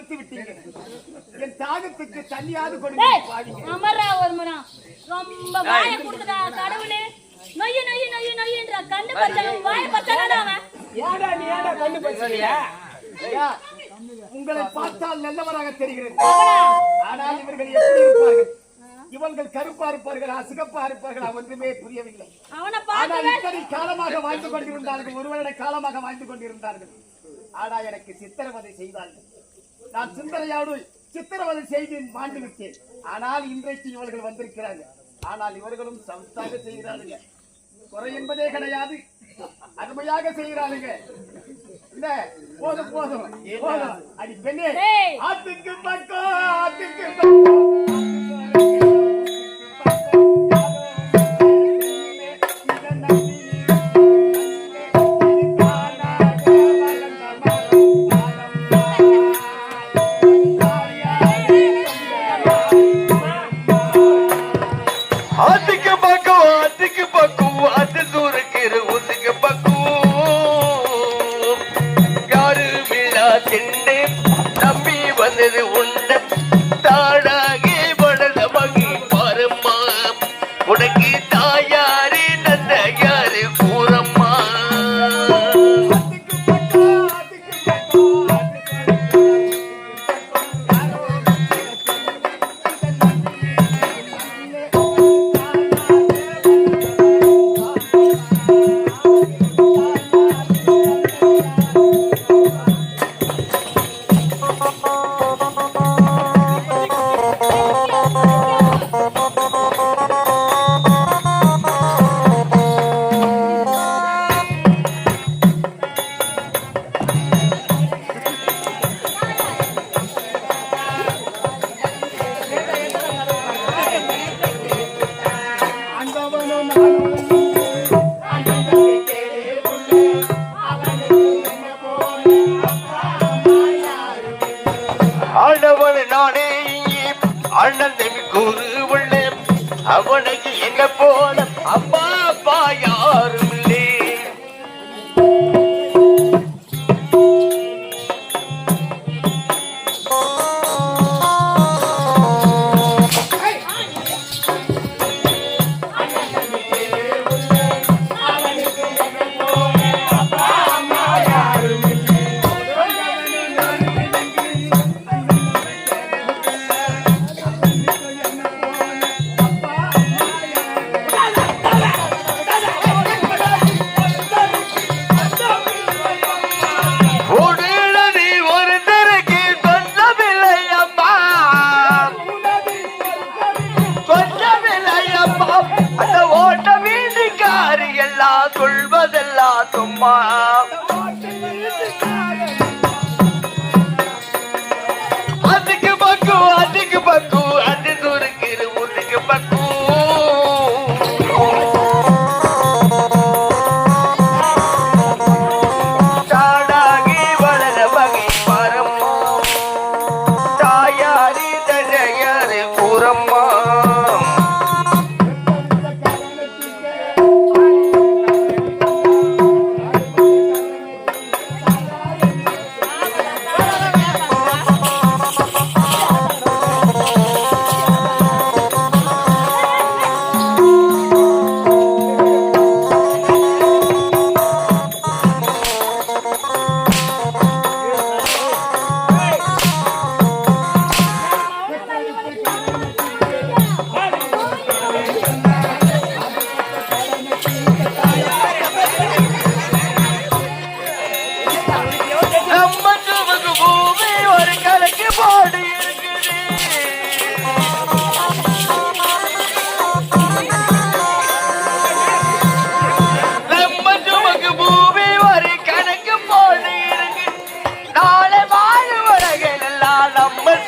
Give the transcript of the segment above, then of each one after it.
மறுத்து விட்டீங்க என் தாகத்துக்கு தண்ணியாவது கொடுங்க. அமர்றா ஒரு முறம். ரொம்ப வாயை கொடுத்துடா, கடவுளே. நொய்யு, நொய்யு, நொய்யு, நொய்யுன்றா. கண்ணு பச்சை, வாயை பச்சைதானே அவன். ஐயா, உங்களை பார்த்தால் நல்லவராக தெரிகிறது ஆனால் இவர்கள் எப்படி இருப்பார்கள் இவர்கள் கருப்பா இருப்பார்களா சிகப்பா இருப்பார்களா ஒன்றுமே புரியவில்லை ஆனால் இத்தனை காலமாக வாழ்ந்து கொண்டிருந்தார்கள் ஒரு வருட காலமாக வாழ்ந்து கொண்டிருந்தார்கள் ஆனா எனக்கு சித்திரவதை செய்தார்கள் நான் சிந்தனையோடு சித்திரவதை செய்து மாண்டு விட்டேன் ஆனால் இன்றைக்கு இவர்கள் வந்திருக்கிறார்கள். ஆனால் இவர்களும் சமத்தாக செய்கிறார்கள் குறை என்பதே கிடையாது. அருமையாக செய்கிறாளுங்க. இல்ல போதும் போதும் போதும். அடி பெண்ணே. ஆத்துக்கு பக்கம் ஆத்துக்கு பக்கம். திண்டு நம்பி வந்தது உண்டு.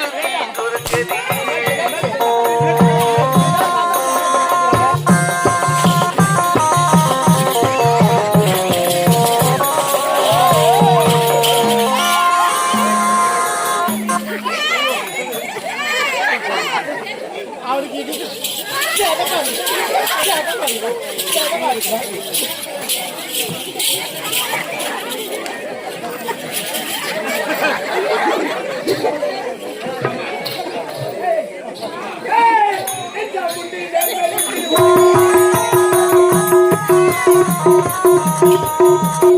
துருக்கி துருக்கி ピッピッピッピッピッピッ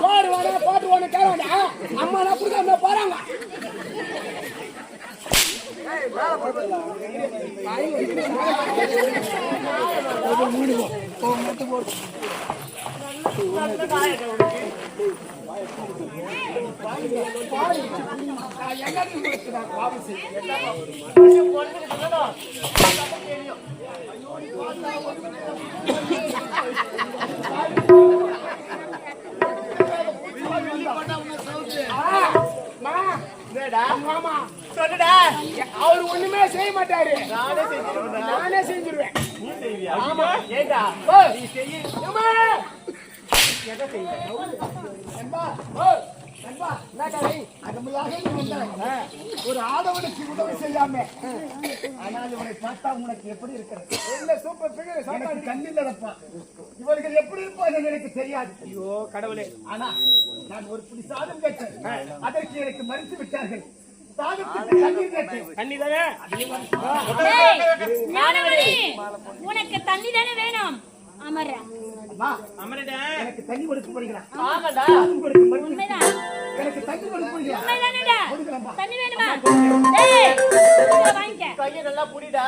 சோறு வேணா போட்டு ஒண்ணு கேளாண்டா அம்மா நான் கொடுக்காம போறாங்க? மா மாமா சொல்லுடா. அவர் ஒண்ணுமே செய்ய மாட்டாரு. நானே செஞ்சிருவேன் நானே செஞ்சிருவேன். ஆமா. ஏண்டா? நீ செய்ய. எதை நண்பா நண்பா வந்தாய் ஒரு ஆடவனுக்கு உதவி செய்யாம ஆனால் இவனை பார்த்தா உனக்கு எப்படி இருக்கிறது? என்ன சூப்பர் பிகர் எனக்கு கண்ணில்லதப்பா இவர்கள் எப்படி இருப்பார்கள் எனக்கு தெரியாது. ஐயோ கடவுளே. ஆனா நான் ஒரு புடி சாதம் கேட்டேன். அதற்கு எனக்கு மறுத்து விட்டார்கள். உனக்கு தண்ணி தானே வேணும் அமர எனக்கு தண்ணி கொடுக்க போறீங்களா எனக்கு தண்ணி கொடுக்க போறீங்களா தண்ணி வேணுமா? வாங்கிக்க. நல்லா புடிடா.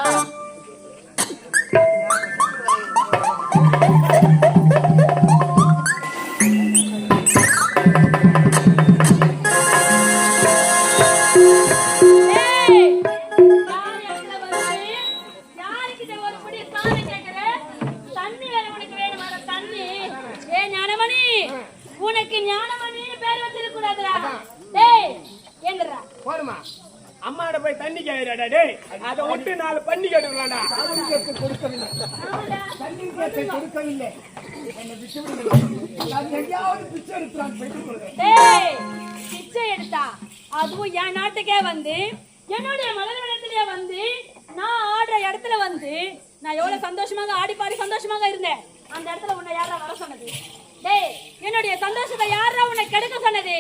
தண்ணி டேய் அதை விட்டு நாலு பண்ணி கேட்டுக்கலாம்டா கொடுக்கவில்லை கொடுக்கவில்லை நான் எங்கேயாவது பிச்சை எடுத்துறான் டேய், பிச்சை எடுத்தா? அதுவும் என் நாட்டுக்கே வந்து என்னுடைய மலர்வனத்திலே வந்து நான் ஆடுற இடத்துல வந்து நான் எவ்வளவு சந்தோஷமாக ஆடி பாடி சந்தோஷமாக இருந்தேன். அந்த இடத்துல உன்னை யாரா வர சொன்னது? டேய் என்னுடைய சந்தோஷத்தை யாரா உன்னை கெடுக்க சொன்னது?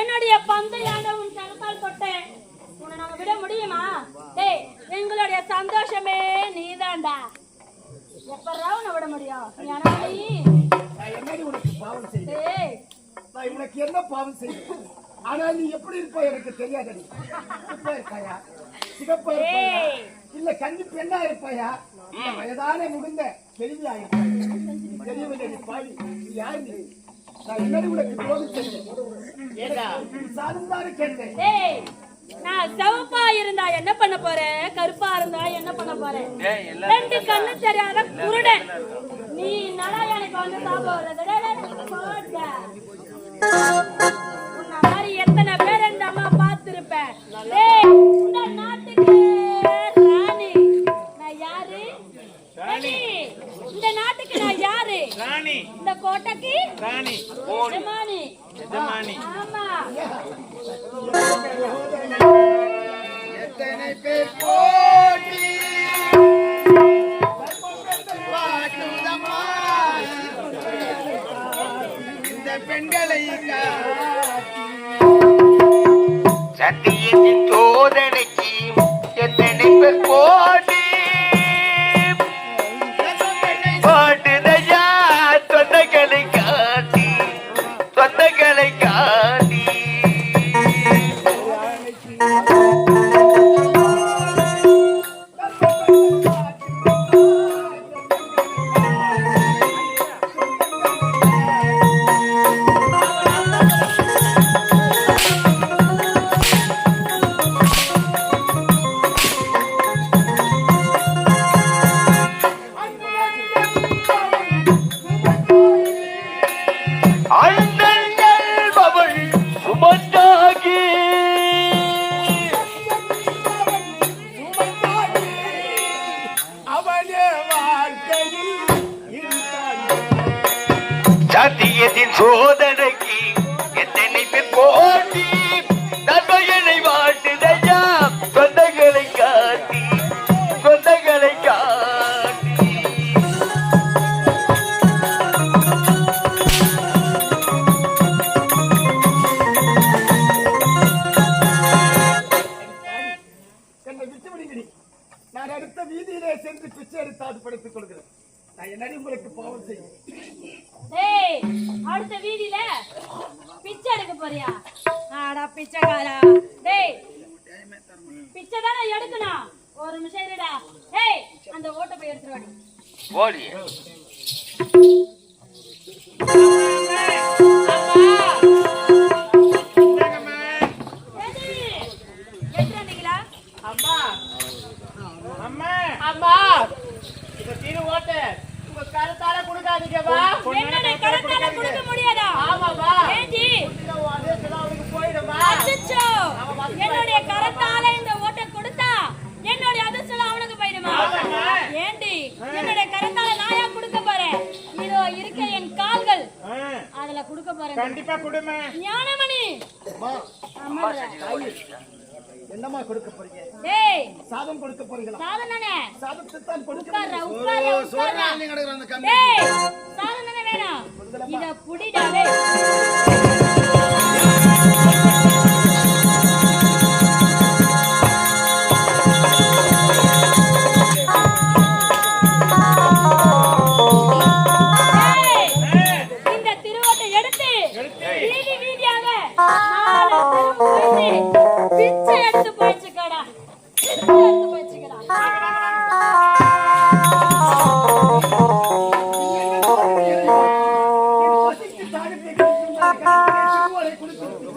என்னுடைய பந்தையான உன் கருத்தால் தொட்டேன். உன்னை நாங்க விட முடியுமா? டேய் எங்களுடைய சந்தோஷமே நீதான்டா. எப்படா உன்னை விட முடியும்? ஞானமணி நான் என்னடி உனக்கு பாவம் செய்தேன்? டேய். நான் உனக்கு என்ன பாவம் செய்தேன்? ஆனால் நீ எப்படி இருப்பாய் எனக்கு தெரியாதடி. சிவப்பா இருப்பாயா? சிகப்பா இருப்பாயா? ஏய். இல்ல கன்னி பெண்ணா இருப்பாயா? இல்ல வயதான முகுந்த தெளிவியா இருப்பாயா? தெரியவில்லை நீ பாடி நீ யாரு நீ? நான் என்னடி உனக்கு துரோகம் செய்தேன் ஏடா சாதம் தானே கேட்டேன். டேய். நான் சிவப்பா இருந்தா என்ன பண்ண போறேன் கருப்பா இருந்தா என்ன பண்ண போறேன் ரெண்டு கண்ணு தெரியாத குருடன். நீ நடா எனக்கு வந்து சாப்பிடுற உன்ன மாதிரி எத்தனை பேர் இந்த அம்மா பார்த்திருப்பேன். டேய் இந்த நாட்டுக்கு ராணி. நான் யாரு? ராணி. இந்த நாட்டுக்கு நான் யாரு? ராணி. இந்த கோட்டைக்கு? ராணி. எஜமானி. எஜமானி. ஆமா. பெண்களை சத்தியத்தின் சோதனைக்கு எத்தனை பேர் போய் சோதனைக்கு எத்தனை பேர் போட்டி நன்மைகளை வாழ்த்துதையா சொந்தங்களை காட்டி சொந்தங்களை காட்டி. என்னை விட்டு விடுகிறேன் நான் அடுத்த வீதியிலே சென்று பிச்சை எடுத்தாது படுத்துக் கொள்கிறேன். என்னடி உங்களுக்கு பாவம் செய்யும் டேய் அடுத்த வீதியில பிச்சை எடுக்க போறியா? ஆடா பிச்சைக்காரா. டேய் பிச்சை தானே எடுக்கணும். ஒரு நிமிஷம் இருடா. டேய் அந்த ஓட்டை போய் எடுத்துட்டு வாடி. ஓடி என்னோட கரத்தால கொடுக்க முடியாதா? போயிடுமா அச்சச்சோ. என்னுடைய கரத்தால இந்த ஓட்டை கொடுத்தா என்னுடைய அதிர்ஷ்டம் அவனுக்கு போயிடுமா? ஏண்டி? என்னுடைய கரத்தால நான் ஏன் கொடுக்க போறேன்? இதோ இருக்க என் கால்கள். அதுல கொடுக்க போறேன். கண்டிப்பா கொடுமை. ஞானமணி. ஆமாடா. என்னம்மா கொடுக்க போறீங்க? டேய்! சாதம் கொடுக்க போறீங்களா? சாதனனே சாதத்தை தான் கொடுக்க உட்கார்றா உட்கார்றா உட்கார்றா டேய்! சாதனனே வேணாம். இத புடிடா டேய்,